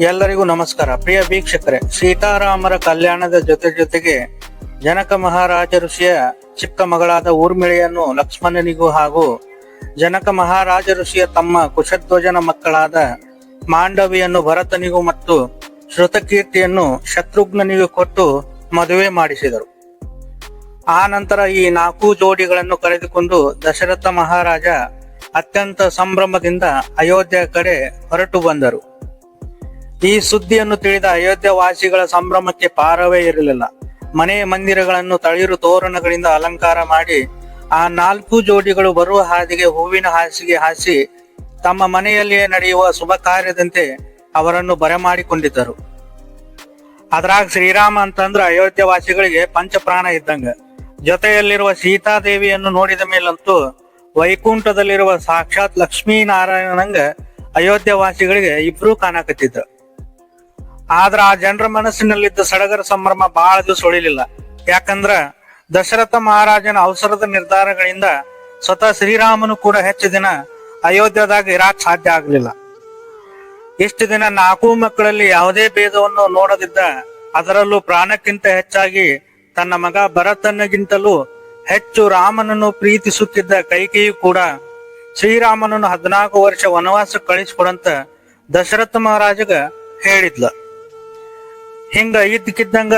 ಎಲ್ಲರಿಗೂ ನಮಸ್ಕಾರ. ಪ್ರಿಯ ವೀಕ್ಷಕರೇ, ಸೀತಾರಾಮರ ಕಲ್ಯಾಣದ ಜೊತೆ ಜೊತೆಗೆ ಜನಕ ಮಹಾರಾಜ ಋಷಿಯ ಚಿಕ್ಕ ಮಗಳಾದ ಊರ್ಮಿಳೆಯನ್ನು ಲಕ್ಷ್ಮಣನಿಗೂ ಹಾಗೂ ಜನಕ ಮಹಾರಾಜ ಋಷಿಯ ತಮ್ಮ ಕುಶಧ್ವಜನ ಮಕ್ಕಳಾದ ಮಾಂಡವಿಯನ್ನು ಭರತನಿಗೂ ಮತ್ತು ಶ್ರುತಕೀರ್ತಿಯನ್ನು ಶತ್ರುಘ್ನನಿಗೂ ಕೊಟ್ಟು ಮದುವೆ ಮಾಡಿಸಿದರು. ಆ ನಂತರ ಈ ನಾಲ್ಕು ಜೋಡಿಗಳನ್ನು ಕರೆದುಕೊಂಡು ದಶರಥ ಮಹಾರಾಜ ಅತ್ಯಂತ ಸಂಭ್ರಮದಿಂದ ಅಯೋಧ್ಯೆ ಕಡೆ ಹೊರಟು ಬಂದರು. ಈ ಸುದ್ದಿಯನ್ನು ತಿಳಿದ ಅಯೋಧ್ಯ ವಾಸಿಗಳ ಸಂಭ್ರಮಕ್ಕೆ ಪಾರವೇ ಇರಲಿಲ್ಲ. ಮನೆ ಮಂದಿರಗಳನ್ನು ತಳಿರು ತೋರಣಗಳಿಂದ ಅಲಂಕಾರ ಮಾಡಿ ಆ ನಾಲ್ಕು ಜೋಡಿಗಳು ಬರುವ ಹಾದಿಗೆ ಹೂವಿನ ಹಾಸಿಗೆ ಹಾಸಿ ತಮ್ಮ ಮನೆಯಲ್ಲಿಯೇ ನಡೆಯುವ ಶುಭ ಕಾರ್ಯದಂತೆ ಅವರನ್ನು ಬರಮಾಡಿಕೊಂಡಿದ್ದರು. ಅದ್ರಾಗ ಶ್ರೀರಾಮ ಅಂತಂದ್ರ ಅಯೋಧ್ಯ ವಾಸಿಗಳಿಗೆ ಪಂಚಪ್ರಾಣ ಇದ್ದಂಗ. ಜೊತೆಯಲ್ಲಿರುವ ಸೀತಾದೇವಿಯನ್ನು ನೋಡಿದ ಮೇಲಂತೂ ವೈಕುಂಠದಲ್ಲಿರುವ ಸಾಕ್ಷಾತ್ ಲಕ್ಷ್ಮೀನಾರಾಯಣನಂಗ ಅಯೋಧ್ಯ ವಾಸಿಗಳಿಗೆ ಇಬ್ರು ಕಾಣಕತ್ತಿದ್ರು. ಆದ್ರ ಆ ಜನರ ಮನಸ್ಸಿನಲ್ಲಿದ್ದ ಸಡಗರ ಸಂಭ್ರಮ ಬಹಳ ದಿವಸ ಉಳಿಲಿಲ್ಲ. ಯಾಕಂದ್ರ ದಶರಥ ಮಹಾರಾಜನ ಅವಸರದ ನಿರ್ಧಾರಗಳಿಂದ ಸ್ವತಃ ಶ್ರೀರಾಮನು ಕೂಡ ಹೆಚ್ಚು ದಿನ ಅಯೋಧ್ಯದಾಗ ಇರಾಕ್ ಸಾಧ್ಯ ಆಗಲಿಲ್ಲ. ಇಷ್ಟು ದಿನ ನಾಲ್ಕು ಮಕ್ಕಳಲ್ಲಿ ಯಾವುದೇ ಭೇದವನ್ನು ನೋಡದಿದ್ದ ಅದರಲ್ಲೂ ಪ್ರಾಣಕ್ಕಿಂತ ಹೆಚ್ಚಾಗಿ ತನ್ನ ಮಗ ಭರತನಗಿಂತಲೂ ಹೆಚ್ಚು ರಾಮನನ್ನು ಪ್ರೀತಿಸುತ್ತಿದ್ದ ಕೈಕೇಯು ಕೂಡ ಶ್ರೀರಾಮನನ್ನು ಹದಿನಾಲ್ಕು ವರ್ಷ ವನವಾಸ ಕಳಿಸಿಕೊಡಂತ ದಶರಥ ಮಹಾರಾಜಗ ಹೇಳಿದ್ಲ. ಹಿಂಗ ಇದ್ದಕ್ಕಿದ್ದಂಗ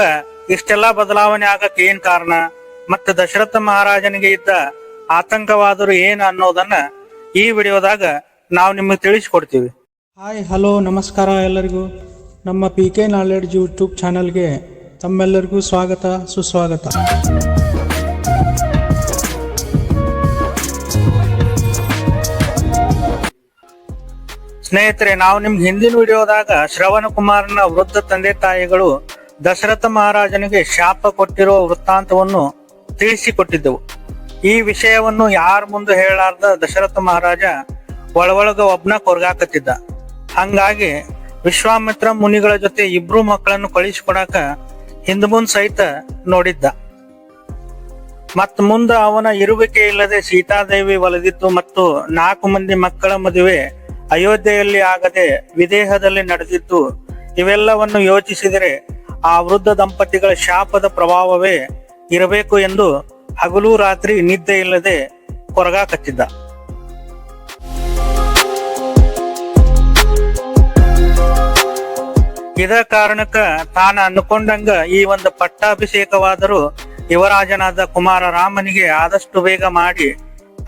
ಇಷ್ಟೆಲ್ಲಾ ಬದಲಾವಣೆ ಆಗಕ್ಕೆ ಏನ್ ಕಾರಣ? ಮತ್ತೆ ದಶರಥ ಮಹಾರಾಜನಿಗೆ ಇದ್ದ ಆತಂಕವಾದರೂ ಏನ್ ಅನ್ನೋದನ್ನ ಈ ವಿಡಿಯೋದಾಗ ನಾವು ನಿಮಗೆ ತಿಳಿಸ್ಕೊಡ್ತೀವಿ. ಹಾಯ್, ಹಲೋ, ನಮಸ್ಕಾರ ಎಲ್ಲರಿಗೂ. ನಮ್ಮ ಪಿ ಕೆ ನಾಲೆಡ್ಜ್ ಯೂಟ್ಯೂಬ್ ಚಾನಲ್ಗೆ ತಮ್ಮೆಲ್ಲರಿಗೂ ಸ್ವಾಗತ, ಸುಸ್ವಾಗತ. ಸ್ನೇಹಿತರೆ, ನಾವು ನಿಮ್ಗೆ ಹಿಂದಿನ ವಿಡಿಯೋದಾಗ ಶ್ರವಣ ಕುಮಾರನ ವೃದ್ಧ ತಂದೆ ತಾಯಿಗಳು ದಶರಥ ಮಹಾರಾಜನಿಗೆ ಶಾಪ ಕೊಟ್ಟಿರುವ ವೃತ್ತಾಂತವನ್ನು ತಿಳಿಸಿಕೊಟ್ಟಿದ್ದೆವು. ಈ ವಿಷಯವನ್ನು ಯಾರ ಮುಂದೆ ಹೇಳಾರ್ದ ದಶರಥ ಮಹಾರಾಜ ಒಳಗೊಳಗ ಒಬ್ನ ಕೊರ್ಗಾಕತ್ತಿದ್ದ. ಹಂಗಾಗಿ ವಿಶ್ವಾಮಿತ್ರ ಮುನಿಗಳ ಜೊತೆ ಇಬ್ರು ಮಕ್ಕಳನ್ನು ಕಳಿಸಿಕೊಡಾಕ ಹಿಂದ್ ಮುಂದ್ ಸಹಿತ ನೋಡಿದ್ದ. ಮತ್ ಮುಂದ ಅವನ ಇರುವಿಕೆ ಇಲ್ಲದೆ ಸೀತಾದೇವಿ ಒಲದಿತ್ತು ಮತ್ತು ನಾಲ್ಕು ಮಂದಿ ಮಕ್ಕಳ ಮದುವೆ ಅಯೋಧ್ಯೆಯಲ್ಲಿ ಆಗದೆ ವಿದೇಹದಲ್ಲಿ ನಡೆದಿದ್ದು ಇವೆಲ್ಲವನ್ನು ಯೋಚಿಸಿದರೆ ಆ ವೃದ್ಧ ದಂಪತಿಗಳ ಶಾಪದ ಪ್ರಭಾವವೇ ಇರಬೇಕು ಎಂದು ಹಗಲು ರಾತ್ರಿ ನಿದ್ದೆ ಇಲ್ಲದೆ ಕೊರಗಾಕತ್ತಿದ್ದ ಇದ ಕಾರಣಕ್ಕ ತಾನ ಅನ್ಕೊಂಡಂಗ ಈ ಒಂದು ಪಟ್ಟಾಭಿಷೇಕವಾದರೂ ಯುವರಾಜನಾದ ಕುಮಾರ ರಾಮನಿಗೆ ಆದಷ್ಟು ಬೇಗ ಮಾಡಿ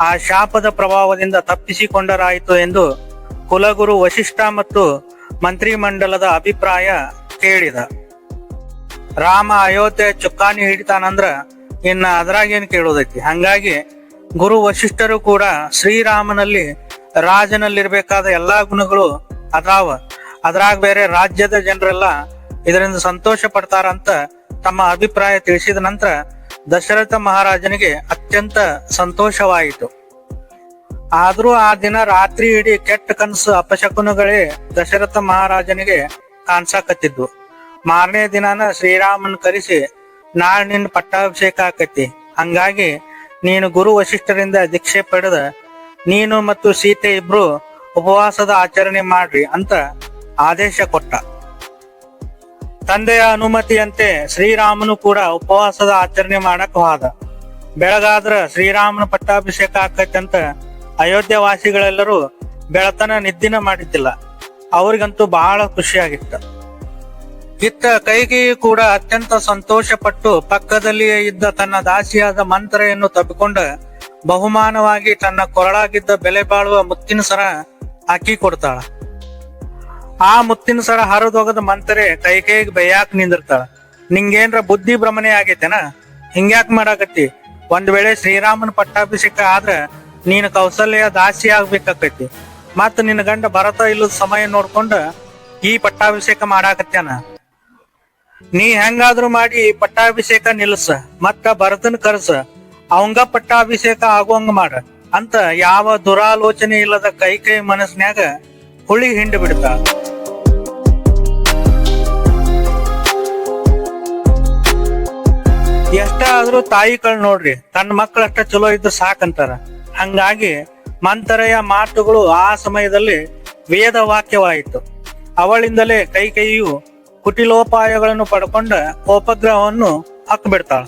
ಆ ಶಾಪದ ಪ್ರಭಾವದಿಂದ ತಪ್ಪಿಸಿಕೊಂಡರಾಯಿತು ಎಂದು ಕುಲಗುರು ವಶಿಷ್ಠ ಮತ್ತು ಮಂತ್ರಿಮಂಡಲದ ಅಭಿಪ್ರಾಯ ಕೇಳಿದ. ರಾಮ ಅಯೋಧ್ಯೆ ಚುಕ್ಕಾನಿ ಹಿಡಿತಾನಂದ್ರ ಇನ್ನ ಅದ್ರಾಗೇನು ಕೇಳೋದೈತಿ? ಹಂಗಾಗಿ ಗುರು ವಶಿಷ್ಠರು ಕೂಡ ಶ್ರೀರಾಮನಲ್ಲಿ ರಾಜನಲ್ಲಿರ್ಬೇಕಾದ ಎಲ್ಲಾ ಗುಣಗಳು ಅದಾವ. ಅದ್ರಾಗ ಬೇರೆ ರಾಜ್ಯದ ಜನರೆಲ್ಲ ಇದರಿಂದ ಸಂತೋಷ ಪಡ್ತಾರಂತ ತಮ್ಮ ಅಭಿಪ್ರಾಯ ತಿಳಿಸಿದ ನಂತರ ದಶರಥ ಮಹಾರಾಜನಿಗೆ ಅತ್ಯಂತ ಸಂತೋಷವಾಯಿತು. ಆದ್ರೂ ಆ ದಿನ ರಾತ್ರಿ ಇಡೀ ಕೆಟ್ಟ ಕನಸು ಅಪಶಕುನಗಳೇ ದಶರಥ ಮಹಾರಾಜನಿಗೆ ಕಾಣ್ಸಾಕತ್ತಿದ್ವು. ಮಾರನೇ ದಿನಾನ ಶ್ರೀರಾಮನ್ ಕರೆಸಿ, ನಾಳೆ ನಿನ್ನ ಪಟ್ಟಾಭಿಷೇಕ ಆಕತಿ. ಹಂಗಾಗಿ ನೀನು ಗುರು ವಶಿಷ್ಠರಿಂದ ದೀಕ್ಷೆ ಪಡೆದ ನೀನು ಮತ್ತು ಸೀತೆ ಇಬ್ರು ಉಪವಾಸದ ಆಚರಣೆ ಮಾಡ್ರಿ ಅಂತ ಆದೇಶ ಕೊಟ್ಟ. ತಂದೆಯ ಅನುಮತಿಯಂತೆ ಶ್ರೀರಾಮನು ಕೂಡ ಉಪವಾಸದ ಆಚರಣೆ ಮಾಡಕ್ ಹೋದ. ಬೆಳಗಾದ್ರ ಶ್ರೀರಾಮನ ಪಟ್ಟಾಭಿಷೇಕ ಆಕೈತೆ ಅಂತ ಅಯೋಧ್ಯ ವಾಸಿಗಳೆಲ್ಲರೂ ಬೆಳತನ ನಿದ್ದಿನ ಮಾಡಿದ್ದಿಲ್ಲ. ಅವರಿಗಂತೂ ಬಹಳ ಖುಷಿಯಾಗಿತ್ತು. ಇತ್ತ ಕೈಗೆಯು ಕೂಡ ಅತ್ಯಂತ ಸಂತೋಷ ಪಟ್ಟು ಪಕ್ಕದಲ್ಲಿಯೇ ಇದ್ದ ತನ್ನ ದಾಸಿಯಾದ ಮಂತ್ರೆಯನ್ನು ತಬ್ಬಿಕೊಂಡ ಬಹುಮಾನವಾಗಿ ತನ್ನ ಕೊರಳಾಗಿದ್ದ ಬೆಲೆ ಬಾಳುವ ಮುತ್ತಿನ ಸರ ಹಾಕಿ ಕೊಡ್ತಾಳ. ಆ ಮುತ್ತಿನ ಸರ ಹರಿದೋಗದ ಮಂತ್ರೆ ಕೈ ಕೈಗೆ ಬೈಯಾಕ್ ನಿಂದಿರ್ತಾಳ. ನಿಂಗೇನ್ರ ಬುದ್ಧಿ ಭ್ರಮಣೆ ಆಗೈತೆನ? ಹಿಂಗ್ಯಾಕ್ ಮಾಡಾಕತ್ತಿ? ಒಂದ್ ವೇಳೆ ಶ್ರೀರಾಮನ ಪಟ್ಟಾಭಿಷೇಕ ಆದ್ರ ನೀನು ಕೌಶಲ್ಯ ದಾಸಿ ಆಗ್ಬೇಕಾಕೈತಿ. ಮತ್ತ ನಿನ್ನ ಗಂಡ ಭರತ ಇಲ್ಲದ ಸಮಯ ನೋಡ್ಕೊಂಡ ಈ ಪಟ್ಟಾಭಿಷೇಕ ಮಾಡಾಕತ್ಯಾನ. ನೀ ಹೆಂಗಾದ್ರೂ ಮಾಡಿ ಪಟ್ಟಾಭಿಷೇಕ ನಿಲ್ಸ, ಮತ್ತ ಭರತನ ಕರ್ಸ, ಅವಂಗ ಪಟ್ಟಾಭಿಷೇಕ ಆಗುವಂಗ ಮಾಡ. ಅಂತ ಯಾವ ದುರಾಲೋಚನೆ ಇಲ್ಲದ ಕೈ ಕೈ ಮನಸ್ನ್ಯಾಗ ಹುಳಿ ಹಿಂಡು ಬಿಡ್ತಾ. ಎಷ್ಟ ತಾಯಿ ಕಳ್ ನೋಡ್ರಿ ತನ್ನ ಮಕ್ಕಳಷ್ಟ ಚಲೋ ಇದ್ದು ಸಾಕಂತಾರ. ಹಂಗಾಗಿ ಮಂತರೆಯ ಮಾತುಗಳು ಆ ಸಮಯದಲ್ಲಿ ವೇದ ವಾಕ್ಯವಾಯಿತು ಅವಳಿಂದಲೇ ಕೈಕೈಯು ಕುಟಿಲೋಪಾಯಗಳನ್ನು ಪಡ್ಕೊಂಡ ಕೋಪಗ್ರಹವನ್ನು ಹಾಕಿಬಿಡ್ತಾಳ.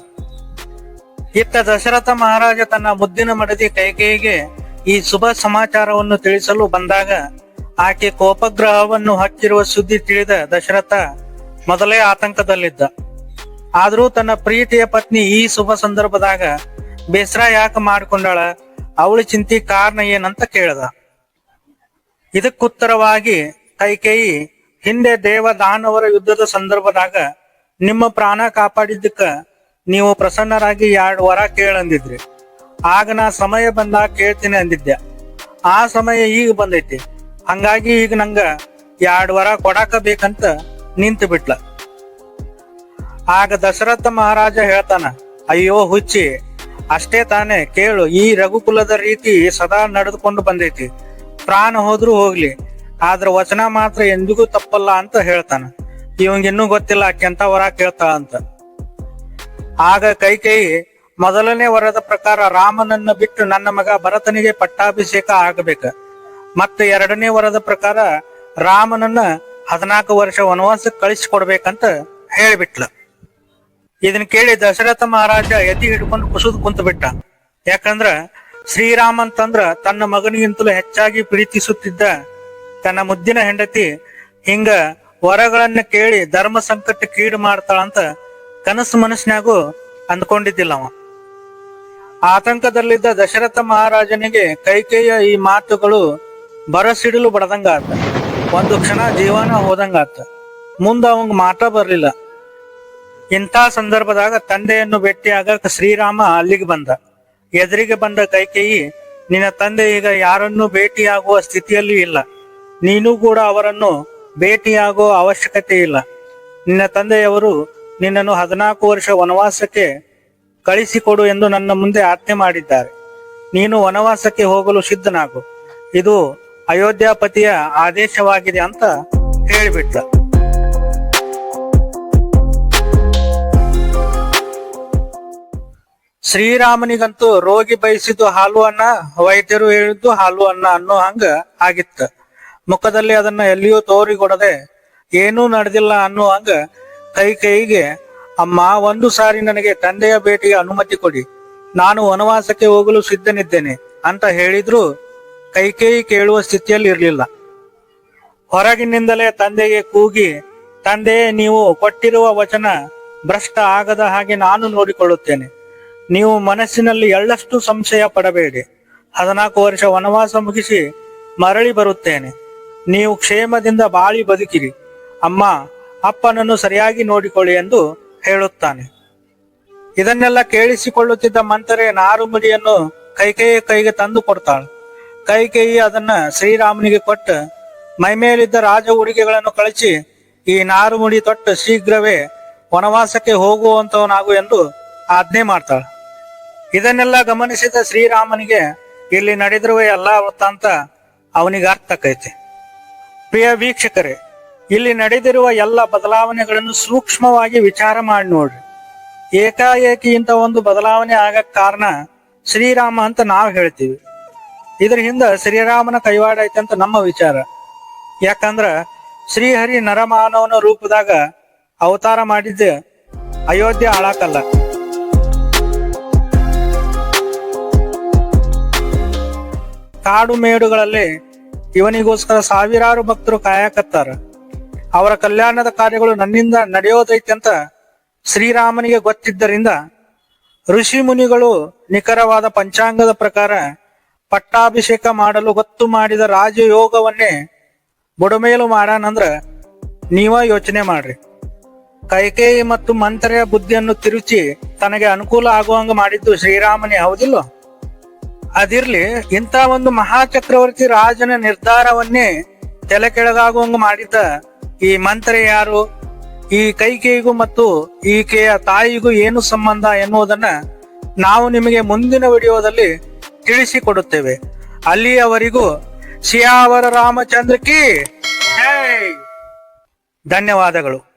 ಇತ್ತ ದಶರಥ ಮಹಾರಾಜ ತನ್ನ ಮುದ್ದಿನ ಮಡದಿ ಕೈಕೇಯಿಗೆ ಈ ಶುಭ ಸಮಾಚಾರವನ್ನು ತಿಳಿಸಲು ಬಂದಾಗ ಆಕೆ ಕೋಪಗ್ರಹವನ್ನು ಹಚ್ಚಿರುವ ಸುದ್ದಿ ತಿಳಿದ ದಶರಥ ಮೊದಲೇ ಆತಂಕದಲ್ಲಿದ್ದ. ಆದರೂ ತನ್ನ ಪ್ರೀತಿಯ ಪತ್ನಿ ಈ ಶುಭ ಸಂದರ್ಭದಾಗ ಬೇಸರ ಯಾಕೆ ಮಾಡಿಕೊಂಡಾಳ? ಅವಳ ಚಿಂತಿ ಕಾರಣ ಏನಂತ ಕೇಳ್ದ. ಇದಕ್ಕುತ್ತರವಾಗಿ ಕೈಕೇಯಿ ಹಿಂದೆ ದೇವ ದಾನವರ ಯುದ್ಧದ ಸಂದರ್ಭದಾಗ ನಿಮ್ಮ ಪ್ರಾಣ ಕಾಪಾಡಿದ್ದಕ್ಕ ನೀವು ಪ್ರಸನ್ನರಾಗಿ ಎರಡು ವರ ಕೇಳಂದಿದ್ರಿ. ಆಗ ನಾ ಸಮಯ ಬಂದಾಗ ಕೇಳ್ತೀನಿ ಅಂದಿದ್ದೆ. ಆ ಸಮಯ ಈಗ ಬಂದೈತಿ. ಹಂಗಾಗಿ ಈಗ ನಂಗ ಎರಡು ವರ ಕೊಡಾಕ ಬೇಕಂತ ನಿಂತು ಬಿಟ್ಲ. ಆಗ ದಶರಥ ಮಹಾರಾಜ ಹೇಳ್ತಾನ, ಅಯ್ಯೋ ಹುಚ್ಚಿ ಅಷ್ಟೇ ತಾನೇ, ಕೇಳು, ಈ ರಘುಕುಲದ ರೀತಿ ಸದಾ ನಡೆದುಕೊಂಡು ಬಂದೈತಿ. ಪ್ರಾಣ ಹೋದ್ರೂ ಹೋಗ್ಲಿ, ಆದ್ರ ವಚನ ಮಾತ್ರ ಎಂದಿಗೂ ತಪ್ಪಲ್ಲ ಅಂತ ಹೇಳ್ತಾನ. ಇವಂಗ ಇನ್ನೂ ಗೊತ್ತಿಲ್ಲ ಕೆಂತ ವರ ಕೇಳ್ತಾಳ ಅಂತ. ಆಗ ಕೈಕೇಯಿ ಮೊದಲನೇ ವರದ ಪ್ರಕಾರ ರಾಮನನ್ನ ಬಿಟ್ಟು ನನ್ನ ಮಗ ಭರತನಿಗೆ ಪಟ್ಟಾಭಿಷೇಕ ಆಗಬೇಕ. ಮತ್ತೆ ಎರಡನೇ ವರದ ಪ್ರಕಾರ ರಾಮನನ್ನ ಹದಿನಾಲ್ಕು ವರ್ಷ ವನವಾಸಕ್ಕೆ ಕಳಿಸಿಕೊಡ್ಬೇಕಂತ ಹೇಳಿಬಿಟ್ಲ. ಇದನ್ನ ಕೇಳಿ ದಶರಥ ಮಹಾರಾಜ ಎದಿ ಹಿಡ್ಕೊಂಡು ಕುಸಿದು ಕುಂತು ಬಿಟ್ಟ. ಯಾಕಂದ್ರ ಶ್ರೀರಾಮ ಅಂತಂದ್ರ ತನ್ನ ಮಗನಿಗಿಂತಲೂ ಹೆಚ್ಚಾಗಿ ಪ್ರೀತಿಸುತ್ತಿದ್ದ ತನ್ನ ಮುದ್ದಿನ ಹೆಂಡತಿ ಹಿಂಗ ವರಗಳನ್ನ ಕೇಳಿ ಧರ್ಮ ಸಂಕಟ ಕೀಡು ಮಾಡ್ತಾಳಂತ ಕನಸು ಮನಸ್ಸಿನಾಗೂ ಅಂದ್ಕೊಂಡಿದ್ದಿಲ್ಲ ಅವ ಆತಂಕದಲ್ಲಿದ್ದ ದಶರಥ ಮಹಾರಾಜನಿಗೆ ಕೈಕೇಯ ಈ ಮಾತುಗಳು ಬರಸಿಡಲು ಬಡದಂಗಾತ. ಒಂದು ಕ್ಷಣ ಜೀವನ ಹೋದಂಗಾತ. ಮುಂದ ಅವಂಗ ಮಾತಾ ಬರ್ಲಿಲ್ಲ. ಇಂಥ ಸಂದರ್ಭದಾಗ ತಂದೆಯನ್ನು ಭೇಟಿಯಾಗಕ ಶ್ರೀರಾಮ ಅಲ್ಲಿಗೆ ಬಂದ. ಎದುರಿಗೆ ಬಂದ ಕೈಕೇಯಿ, ನಿನ್ನ ತಂದೆ ಈಗ ಯಾರನ್ನು ಭೇಟಿಯಾಗುವ ಸ್ಥಿತಿಯಲ್ಲಿ ಇಲ್ಲ. ನೀನು ಕೂಡ ಅವರನ್ನು ಭೇಟಿಯಾಗುವ ಅವಶ್ಯಕತೆ ಇಲ್ಲ. ನಿನ್ನ ತಂದೆಯವರು ನಿನ್ನನ್ನು ಹದಿನಾಲ್ಕು ವರ್ಷ ವನವಾಸಕ್ಕೆ ಕಳಿಸಿಕೊಡು ಎಂದು ನನ್ನ ಮುಂದೆ ಆಜ್ಞೆ ಮಾಡಿದ್ದಾರೆ. ನೀನು ವನವಾಸಕ್ಕೆ ಹೋಗಲು ಸಿದ್ಧನಾಗು. ಇದು ಅಯೋಧ್ಯಾಪತಿಯ ಆದೇಶವಾಗಿದೆ ಅಂತ ಹೇಳಿಬಿಟ್ಟ. ಶ್ರೀರಾಮನಿಗಂತೂ ರೋಗಿ ಬಯಸಿದ್ದು ಹಾಲು ಅನ್ನ, ವೈದ್ಯರು ಹೇಳಿದ್ದು ಹಾಲು ಅನ್ನ ಅನ್ನೋ ಹಂಗ ಆಗಿತ್ತ. ಮುಖದಲ್ಲಿ ಅದನ್ನ ಎಲ್ಲಿಯೂ ತೋರಿಕೊಡದೆ ಏನೂ ನಡೆದಿಲ್ಲ ಅನ್ನೋ ಹಂಗ ಕೈ ಕೈಗೆ, ಅಮ್ಮ, ಒಂದು ಸಾರಿ ನನಗೆ ತಂದೆಯ ಭೇಟಿಗೆ ಅನುಮತಿ ಕೊಡಿ. ನಾನು ವನವಾಸಕ್ಕೆ ಹೋಗಲು ಸಿದ್ಧನಿದ್ದೇನೆ ಅಂತ ಹೇಳಿದ್ರು ಕೈಕೇಯಿ ಕೇಳುವ ಸ್ಥಿತಿಯಲ್ಲಿ ಇರಲಿಲ್ಲ ಹೊರಗಿನಿಂದಲೇ ತಂದೆಗೆ ಕೂಗಿ ತಂದೆ ನೀವು ಕೊಟ್ಟಿರುವ ವಚನ ಭ್ರಷ್ಟ ಆಗದ ಹಾಗೆ ನಾನು ನೋಡಿಕೊಳ್ಳುತ್ತೇನೆ. ನೀವು ಮನಸ್ಸಿನಲ್ಲಿ ಎಳ್ಳಷ್ಟು ಸಂಶಯ ಪಡಬೇಡಿ. ಹದಿನಾಲ್ಕು ವರ್ಷ ವನವಾಸ ಮುಗಿಸಿ ಮರಳಿ ಬರುತ್ತೇನೆ. ನೀವು ಕ್ಷೇಮದಿಂದ ಬಾಳಿ ಬದುಕಿರಿ. ಅಮ್ಮ, ಅಪ್ಪನನ್ನು ಸರಿಯಾಗಿ ನೋಡಿಕೊಳ್ಳಿ ಎಂದು ಹೇಳುತ್ತಾನೆ. ಇದನ್ನೆಲ್ಲ ಕೇಳಿಸಿಕೊಳ್ಳುತ್ತಿದ್ದ ಮಂತರೆ ನಾರುಮುಡಿಯನ್ನು ಕೈಕೇಯ ಕೈಗೆ ತಂದು ಕೊಡ್ತಾಳೆ. ಕೈಕೇಯಿ ಅದನ್ನ ಶ್ರೀರಾಮನಿಗೆ ಕೊಟ್ಟು ಮೈಮೇಲಿದ್ದ ರಾಜ ಉಡುಗೆಗಳನ್ನು ಕಳಿಸಿ ಈ ನಾರುಮುಡಿ ತೊಟ್ಟು ಶೀಘ್ರವೇ ವನವಾಸಕ್ಕೆ ಹೋಗುವಂತವನಾಗು ಎಂದು ಆಜ್ಞೆ ಮಾಡ್ತಾಳೆ. ಇದನ್ನೆಲ್ಲ ಗಮನಿಸಿದ ಶ್ರೀರಾಮನಿಗೆ ಇಲ್ಲಿ ನಡೆದಿರುವ ಎಲ್ಲಾ ವೃತ್ತಾಂತ ಅವನಿಗೆ ಅರ್ಥಕೈತೆ ಪ್ರಿಯ ವೀಕ್ಷಕರೇ, ಇಲ್ಲಿ ನಡೆದಿರುವ ಎಲ್ಲ ಬದಲಾವಣೆಗಳನ್ನು ಸೂಕ್ಷ್ಮವಾಗಿ ವಿಚಾರ ಮಾಡಿ ನೋಡ್ರಿ. ಏಕಾಏಕಿ ಇಂಥ ಒಂದು ಬದಲಾವಣೆ ಆಗಕ್ ಕಾರಣ ಶ್ರೀರಾಮ ಅಂತ ನಾವು ಹೇಳ್ತೀವಿ. ಇದ್ರ ಹಿಂದ ಶ್ರೀರಾಮನ ಕೈವಾಡ ಐತೆ ಅಂತ ನಮ್ಮ ವಿಚಾರ. ಯಾಕಂದ್ರ ಶ್ರೀಹರಿ ನರಮಾನವನ ರೂಪದಾಗ ಅವತಾರ ಮಾಡಿದ್ದೆ ಅಯೋಧ್ಯೆ ಆಳಾಕಲ್ಲ ಕಾಡು ಮೇಡುಗಳಲ್ಲಿ ಇವನಿಗೋಸ್ಕರ ಸಾವಿರಾರು ಭಕ್ತರು ಕಾಯಕತ್ತಾರ. ಅವರ ಕಲ್ಯಾಣದ ಕಾರ್ಯಗಳು ನನ್ನಿಂದ ನಡೆಯೋದೈತೆ ಅಂತ ಶ್ರೀರಾಮನಿಗೆ ಗೊತ್ತಿದ್ದರಿಂದ ಋಷಿ ಮುನಿಗಳು ನಿಖರವಾದ ಪಂಚಾಂಗದ ಪ್ರಕಾರ ಪಟ್ಟಾಭಿಷೇಕ ಮಾಡಲು ಗೊತ್ತು ಮಾಡಿದ ರಾಜಯೋಗವನ್ನೇ ಬುಡಮೇಲು ಮಾಡಾನಂದ್ರ ನೀವ ಯೋಚನೆ ಮಾಡ್ರಿ. ಕೈಕೇಯಿ ಮತ್ತು ಮಂತ್ರೆಯ ಬುದ್ಧಿಯನ್ನು ತಿರುಚಿ ತನಗೆ ಅನುಕೂಲ ಆಗುವಂಗ ಮಾಡಿದ್ದು ಶ್ರೀರಾಮನೇ, ಹೌದಿಲ್ಲ? ಅದಿರ್ಲಿ ಇಂತ ಒಂದು ಮಹಾಚಕ್ರವರ್ತಿ ರಾಜನ ನಿರ್ಧಾರವನ್ನೇ ತಲೆ ಕೆಳಗಾಗುವಂಗ ಮಾಡಿದ್ದ ಈ ಮಂತ್ರಿ ಯಾರು? ಈ ಕೈಕೇಯಿಗೂ ಮತ್ತು ಈಕೆಯ ತಾಯಿಗೂ ಏನು ಸಂಬಂಧ ಎನ್ನುವುದನ್ನ ನಾವು ನಿಮಗೆ ಮುಂದಿನ ವಿಡಿಯೋದಲ್ಲಿ ತಿಳಿಸಿಕೊಡುತ್ತೇವೆ. ಅಲ್ಲಿಯವರೆಗೂ ಸಿಯಾವರ ರಾಮಚಂದ್ರ ಕಿ ಧನ್ಯವಾದಗಳು.